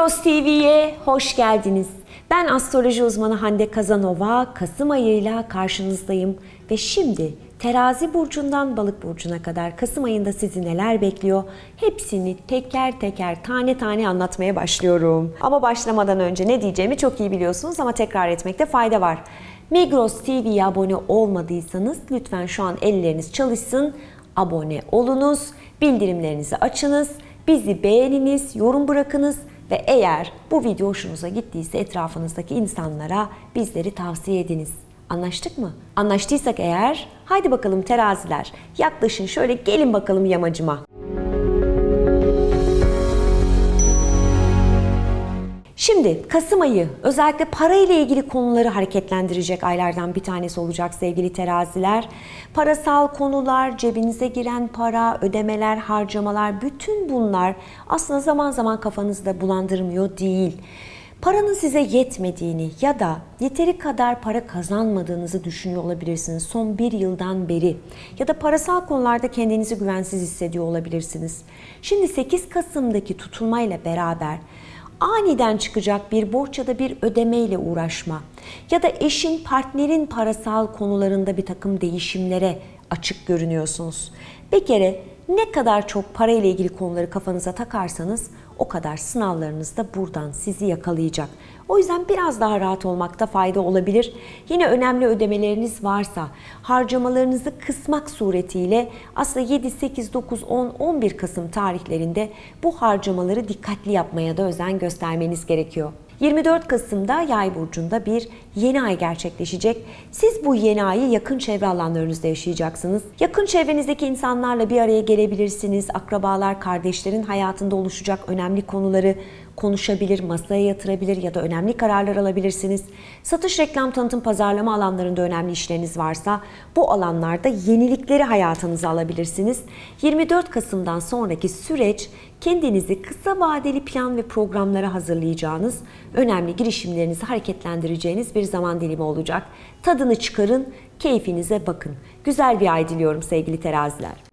Migros TV'ye hoş geldiniz. Ben astroloji uzmanı Hande Kazanova. Kasım ayıyla karşınızdayım ve şimdi Terazi burcundan Balık burcuna kadar Kasım ayında sizi neler bekliyor? Hepsini teker teker tane tane anlatmaya başlıyorum. Ama başlamadan önce ne diyeceğimi çok iyi biliyorsunuz ama tekrar etmekte fayda var. Migros TV'ye abone olmadıysanız lütfen şu an elleriniz çalışsın. Abone olunuz, bildirimlerinizi açınız, bizi beğeniniz, yorum bırakınız ve eğer bu video hoşunuza gittiyse etrafınızdaki insanlara bizleri tavsiye ediniz. Anlaştık mı? Anlaştıysak eğer haydi bakalım teraziler yaklaşın şöyle gelin bakalım yamacıma. Şimdi Kasım ayı özellikle para ile ilgili konuları hareketlendirecek aylardan bir tanesi olacak sevgili teraziler. Parasal konular, cebinize giren para, ödemeler, harcamalar bütün bunlar aslında zaman zaman kafanızda bulandırmıyor değil. Paranın size yetmediğini ya da yeteri kadar para kazanmadığınızı düşünüyor olabilirsiniz son bir yıldan beri. Ya da parasal konularda kendinizi güvensiz hissediyor olabilirsiniz. Şimdi 8 Kasım'daki tutulmayla beraber aniden çıkacak bir borç ya da bir ödemeyle uğraşma ya da eşin partnerin parasal konularında bir takım değişimlere açık görünüyorsunuz. Bir kere ne kadar çok para ile ilgili konuları kafanıza takarsanız o kadar sınavlarınız da buradan sizi yakalayacak. O yüzden biraz daha rahat olmakta fayda olabilir. Yine önemli ödemeleriniz varsa harcamalarınızı kısmak suretiyle aslında 7, 8, 9, 10, 11 Kasım tarihlerinde bu harcamaları dikkatli yapmaya da özen göstermeniz gerekiyor. 24 Kasım'da Yay burcunda bir yeni ay gerçekleşecek. Siz bu yeni ayı yakın çevre alanlarınızda yaşayacaksınız. Yakın çevrenizdeki insanlarla bir araya gelebilirsiniz. Akrabalar, kardeşlerin hayatında oluşacak önemli konuları konuşabilir, masaya yatırabilir ya da önemli kararlar alabilirsiniz. Satış, reklam, tanıtım, pazarlama alanlarında önemli işleriniz varsa bu alanlarda yenilikleri hayatınıza alabilirsiniz. 24 Kasım'dan sonraki süreç kendinizi kısa vadeli plan ve programlara hazırlayacağınız, önemli girişimlerinizi hareketlendireceğiniz bir zaman dilimi olacak. Tadını çıkarın, keyfinize bakın. Güzel bir ay diliyorum sevgili teraziler.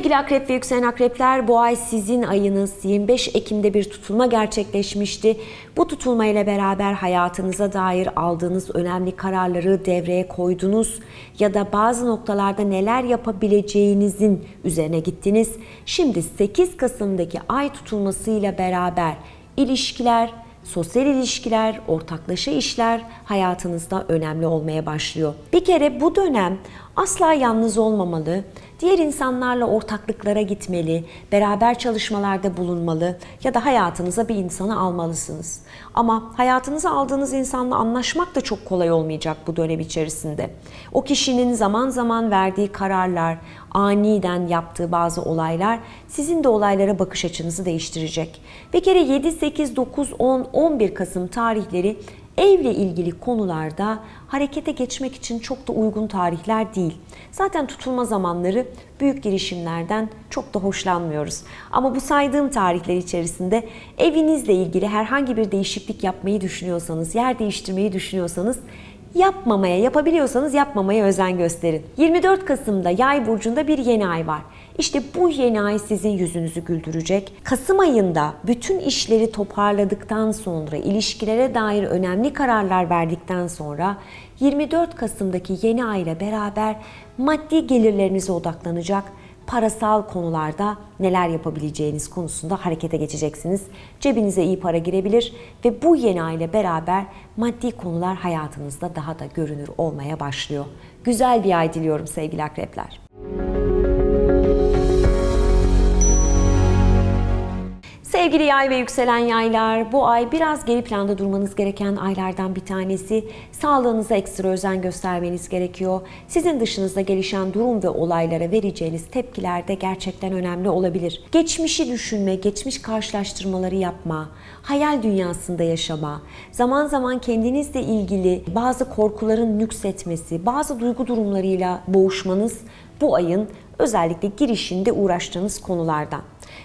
Sevgili akrep ve yükselen akrepler bu ay sizin ayınız 25 Ekim'de bir tutulma gerçekleşmişti. Bu tutulma ile beraber hayatınıza dair aldığınız önemli kararları devreye koydunuz ya da bazı noktalarda neler yapabileceğinizin üzerine gittiniz. Şimdi 8 Kasım'daki ay tutulmasıyla beraber ilişkiler, sosyal ilişkiler, ortaklaşa işler hayatınızda önemli olmaya başlıyor. Bir kere bu dönem asla yalnız olmamalı, diğer insanlarla ortaklıklara gitmeli, beraber çalışmalarda bulunmalı ya da hayatınıza bir insanı almalısınız. Ama hayatınıza aldığınız insanla anlaşmak da çok kolay olmayacak bu dönem içerisinde. O kişinin zaman zaman verdiği kararlar, aniden yaptığı bazı olaylar sizin de olaylara bakış açınızı değiştirecek. Bir kere 7, 8, 9, 10, 11 Kasım tarihleri evle ilgili konularda harekete geçmek için çok da uygun tarihler değil. Zaten tutulma zamanları büyük girişimlerden çok da hoşlanmıyoruz. Ama bu saydığım tarihler içerisinde evinizle ilgili herhangi bir değişiklik yapmayı düşünüyorsanız, yer değiştirmeyi düşünüyorsanız yapmamaya, yapabiliyorsanız yapmamaya özen gösterin. 24 Kasım'da Yay burcunda bir yeni ay var. İşte bu yeni ay sizin yüzünüzü güldürecek. Kasım ayında bütün işleri toparladıktan sonra, ilişkilere dair önemli kararlar verdikten sonra 24 Kasım'daki yeni ay ile beraber maddi gelirlerinize odaklanacak parasal konularda neler yapabileceğiniz konusunda harekete geçeceksiniz. Cebinize iyi para girebilir ve bu yeni ay ile beraber maddi konular hayatınızda daha da görünür olmaya başlıyor. Güzel bir ay diliyorum sevgili akrepler. Sevgili yay ve yükselen yaylar, bu ay biraz geri planda durmanız gereken aylardan bir tanesi. Sağlığınıza ekstra özen göstermeniz gerekiyor. Sizin dışınızda gelişen durum ve olaylara vereceğiniz tepkiler de gerçekten önemli olabilir. Geçmişi düşünme, geçmiş karşılaştırmaları yapma, hayal dünyasında yaşama, zaman zaman kendinizle ilgili bazı korkuların nüksetmesi, bazı duygu durumlarıyla boğuşmanız bu ayın özellikle girişinde uğraştığınız konulardan.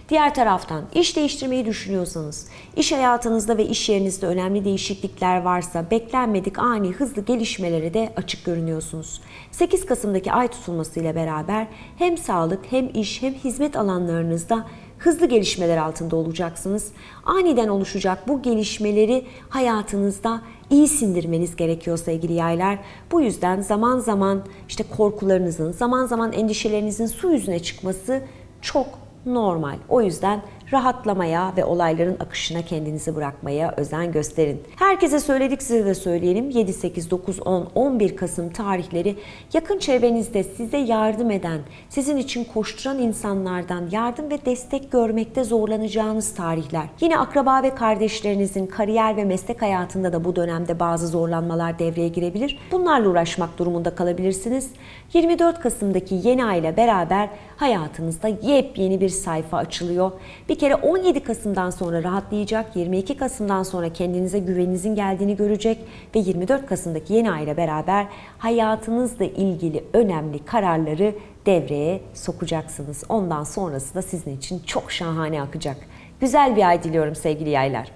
Diğer taraftan iş değiştirmeyi düşünüyorsanız, iş hayatınızda ve iş yerinizde önemli değişiklikler varsa beklenmedik ani hızlı gelişmelere de açık görünüyorsunuz. 8 Kasım'daki ay tutulması ile beraber hem sağlık hem iş hem hizmet alanlarınızda hızlı gelişmeler altında olacaksınız. Aniden oluşacak bu gelişmeleri hayatınızda iyi sindirmeniz gerekiyor sevgili yaylar. Bu yüzden zaman zaman işte korkularınızın, zaman zaman endişelerinizin su yüzüne çıkması çok normal. O yüzden rahatlamaya ve olayların akışına kendinizi bırakmaya özen gösterin. Herkese söyledik size de söyleyelim. 7, 8, 9, 10, 11 Kasım tarihleri yakın çevrenizde size yardım eden, sizin için koşturan insanlardan yardım ve destek görmekte zorlanacağınız tarihler. Yine akraba ve kardeşlerinizin kariyer ve meslek hayatında da bu dönemde bazı zorlanmalar devreye girebilir. Bunlarla uğraşmak durumunda kalabilirsiniz. 24 Kasım'daki yeni ay beraber hayatınızda yepyeni bir sayfa açılıyor. Bir kere 17 Kasım'dan sonra rahatlayacak, 22 Kasım'dan sonra kendinize güveninizin geldiğini görecek ve 24 Kasım'daki yeni ay ile beraber hayatınızla ilgili önemli kararları devreye sokacaksınız. Ondan sonrası da sizin için çok şahane akacak. Güzel bir ay diliyorum sevgili yaylar.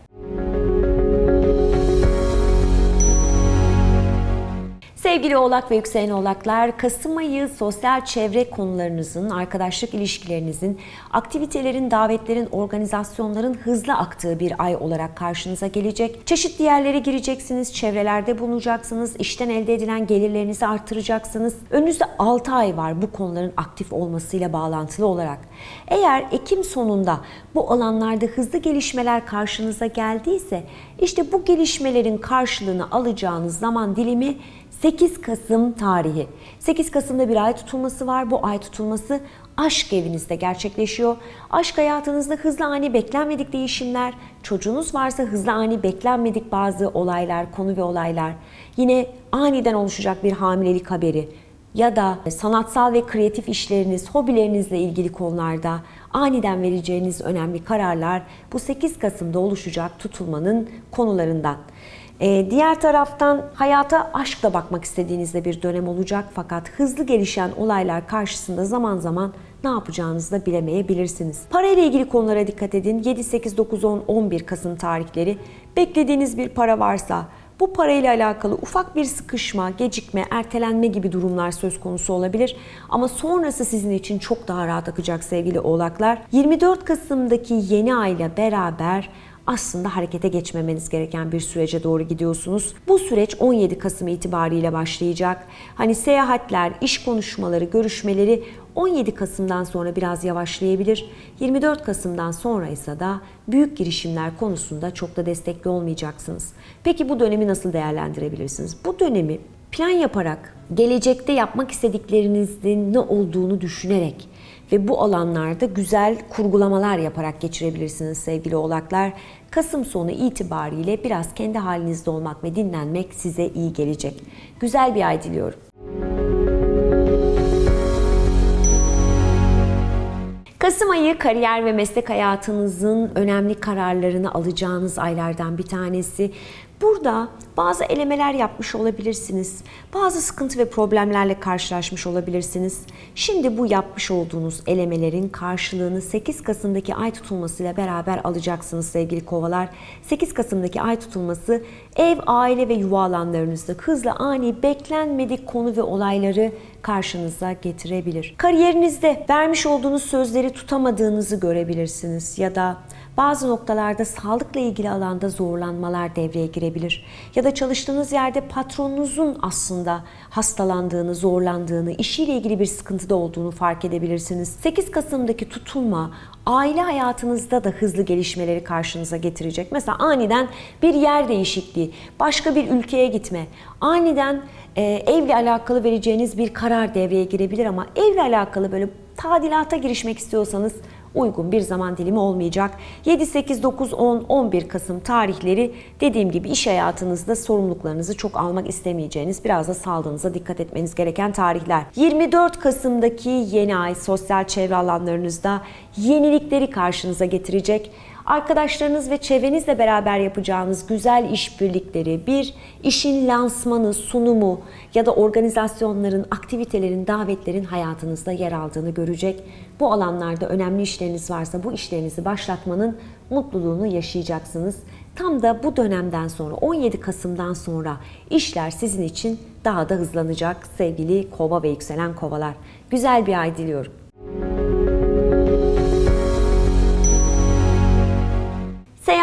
Sevgili oğlak ve yükselen oğlaklar, Kasım ayı sosyal çevre konularınızın, arkadaşlık ilişkilerinizin, aktivitelerin, davetlerin, organizasyonların hızlı aktığı bir ay olarak karşınıza gelecek. Çeşitli yerlere gireceksiniz, çevrelerde bulunacaksınız, işten elde edilen gelirlerinizi artıracaksınız. Önünüzde 6 ay var bu konuların aktif olmasıyla bağlantılı olarak. Eğer Ekim sonunda bu alanlarda hızlı gelişmeler karşınıza geldiyse, işte bu gelişmelerin karşılığını alacağınız zaman dilimi 8 Kasım tarihi. 8 Kasım'da bir ay tutulması var. Bu ay tutulması aşk evinizde gerçekleşiyor. Aşk hayatınızda hızlı ani beklenmedik değişimler, çocuğunuz varsa hızlı ani beklenmedik bazı olaylar, konu ve olaylar. Yine aniden oluşacak bir hamilelik haberi ya da sanatsal ve kreatif işleriniz, hobilerinizle ilgili konularda aniden vereceğiniz önemli kararlar bu 8 Kasım'da oluşacak tutulmanın konularından. Ee, diğer taraftan hayata aşkla bakmak istediğinizde bir dönem olacak fakat hızlı gelişen olaylar karşısında zaman zaman ne yapacağınızı da bilemeyebilirsiniz. Para ile ilgili konulara dikkat edin. 7, 8, 9, 10, 11 Kasım tarihleri. Beklediğiniz bir para varsa bu parayla alakalı ufak bir sıkışma, gecikme, ertelenme gibi durumlar söz konusu olabilir. Ama sonrası sizin için çok daha rahat akacak sevgili oğlaklar. 24 Kasım'daki yeni ayla beraber aslında harekete geçmemeniz gereken bir sürece doğru gidiyorsunuz. Bu süreç 17 Kasım itibariyle başlayacak. Hani seyahatler, iş konuşmaları, görüşmeleri 17 Kasım'dan sonra biraz yavaşlayabilir. 24 Kasım'dan sonra ise da büyük girişimler konusunda çok da destekli olmayacaksınız. Peki bu dönemi nasıl değerlendirebilirsiniz? Bu dönemi plan yaparak, gelecekte yapmak istediklerinizin ne olduğunu düşünerek ve bu alanlarda güzel kurgulamalar yaparak geçirebilirsiniz sevgili oğlaklar. Kasım sonu itibariyle biraz kendi halinizde olmak ve dinlenmek size iyi gelecek. Güzel bir ay diliyorum. Kasım ayı kariyer ve meslek hayatınızın önemli kararlarını alacağınız aylardan bir tanesi. Burada bazı elemeler yapmış olabilirsiniz. Bazı sıkıntı ve problemlerle karşılaşmış olabilirsiniz. Şimdi bu yapmış olduğunuz elemelerin karşılığını 8 Kasım'daki ay tutulmasıyla beraber alacaksınız sevgili kovalar. 8 Kasım'daki ay tutulması ev, aile ve yuva alanlarınızda hızlı, ani, beklenmedik konu ve olayları karşınıza getirebilir. Kariyerinizde vermiş olduğunuz sözleri tutamadığınızı görebilirsiniz ya da bazı noktalarda sağlıkla ilgili alanda zorlanmalar devreye girebilir. Ya da çalıştığınız yerde patronunuzun aslında hastalandığını, zorlandığını, işiyle ilgili bir sıkıntıda olduğunu fark edebilirsiniz. 8 Kasım'daki tutulma aile hayatınızda da hızlı gelişmeleri karşınıza getirecek. Mesela aniden bir yer değişikliği, başka bir ülkeye gitme, aniden e, evle alakalı vereceğiniz bir karar devreye girebilir ama evle alakalı böyle tadilata girişmek istiyorsanız uygun bir zaman dilimi olmayacak. 7, 8, 9, 10, 11 Kasım tarihleri dediğim gibi iş hayatınızda sorumluluklarınızı çok almak istemeyeceğiniz, biraz da sağlığınıza dikkat etmeniz gereken tarihler. 24 Kasım'daki yeni ay sosyal çevre alanlarınızda yenilikleri karşınıza getirecek. Arkadaşlarınız ve çevrenizle beraber yapacağınız güzel işbirlikleri, bir işin lansmanı, sunumu ya da organizasyonların, aktivitelerin, davetlerin hayatınızda yer aldığını görecek. Bu alanlarda önemli işleriniz varsa bu işlerinizi başlatmanın mutluluğunu yaşayacaksınız. Tam da bu dönemden sonra 17 Kasım'dan sonra işler sizin için daha da hızlanacak sevgili kova ve yükselen kovalar. Güzel bir ay diliyorum.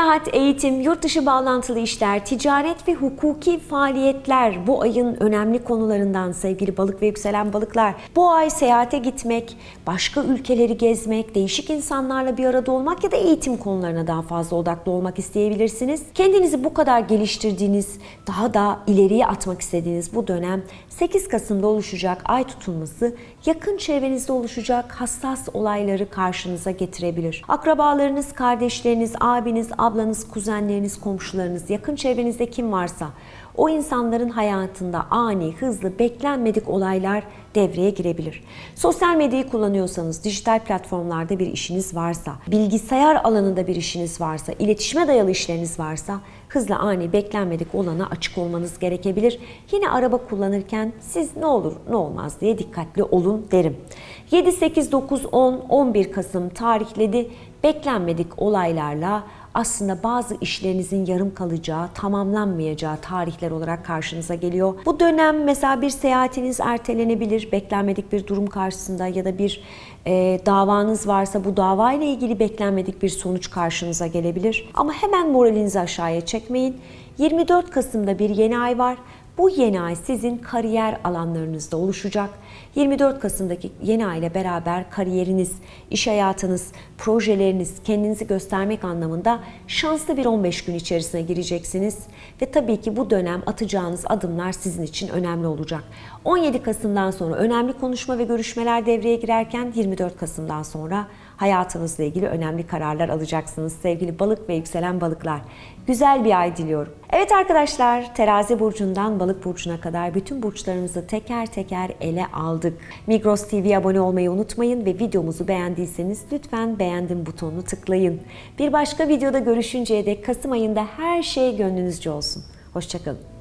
Seyahat, eğitim, yurt dışı bağlantılı işler, ticaret ve hukuki faaliyetler bu ayın önemli konularından sevgili balık ve yükselen balıklar. Bu ay seyahate gitmek, başka ülkeleri gezmek, değişik insanlarla bir arada olmak ya da eğitim konularına daha fazla odaklı olmak isteyebilirsiniz. Kendinizi bu kadar geliştirdiğiniz, daha da ileriye atmak istediğiniz bu dönem 8 Kasım'da oluşacak ay tutulması yakın çevrenizde oluşacak hassas olayları karşınıza getirebilir. Akrabalarınız, kardeşleriniz, abiniz, ablanız, kuzenleriniz, komşularınız, yakın çevrenizde kim varsa o insanların hayatında ani, hızlı, beklenmedik olaylar devreye girebilir. Sosyal medyayı kullanıyorsanız, dijital platformlarda bir işiniz varsa, bilgisayar alanında bir işiniz varsa, iletişime dayalı işleriniz varsa hızlı, ani, beklenmedik olana açık olmanız gerekebilir. Yine araba kullanırken siz ne olur ne olmaz diye dikkatli olun derim. 7, 8, 9, 10, 11 Kasım tarihleri beklenmedik olaylarla aslında bazı işlerinizin yarım kalacağı, tamamlanmayacağı tarihler olarak karşınıza geliyor. Bu dönem mesela bir seyahatiniz ertelenebilir, beklenmedik bir durum karşısında ya da bir e, davanız varsa bu davayla ilgili beklenmedik bir sonuç karşınıza gelebilir. Ama hemen moralinizi aşağıya çekmeyin. 24 Kasım'da bir yeni ay var. Bu yeni ay sizin kariyer alanlarınızda oluşacak. 24 Kasım'daki yeni ay ile beraber kariyeriniz, iş hayatınız, projeleriniz, kendinizi göstermek anlamında şanslı bir 15 gün içerisine gireceksiniz. Ve tabii ki bu dönem atacağınız adımlar sizin için önemli olacak. 17 Kasım'dan sonra önemli konuşma ve görüşmeler devreye girerken 24 Kasım'dan sonra hayatınızla ilgili önemli kararlar alacaksınız sevgili balık ve yükselen balıklar. Güzel bir ay diliyorum. Evet arkadaşlar terazi burcundan balık burcuna kadar bütün burçlarımızı teker teker ele aldık. Migros TV'ye abone olmayı unutmayın ve videomuzu beğendiyseniz lütfen beğendim butonunu tıklayın. Bir başka videoda görüşünceye dek Kasım ayında her şey gönlünüzce olsun. Hoşçakalın.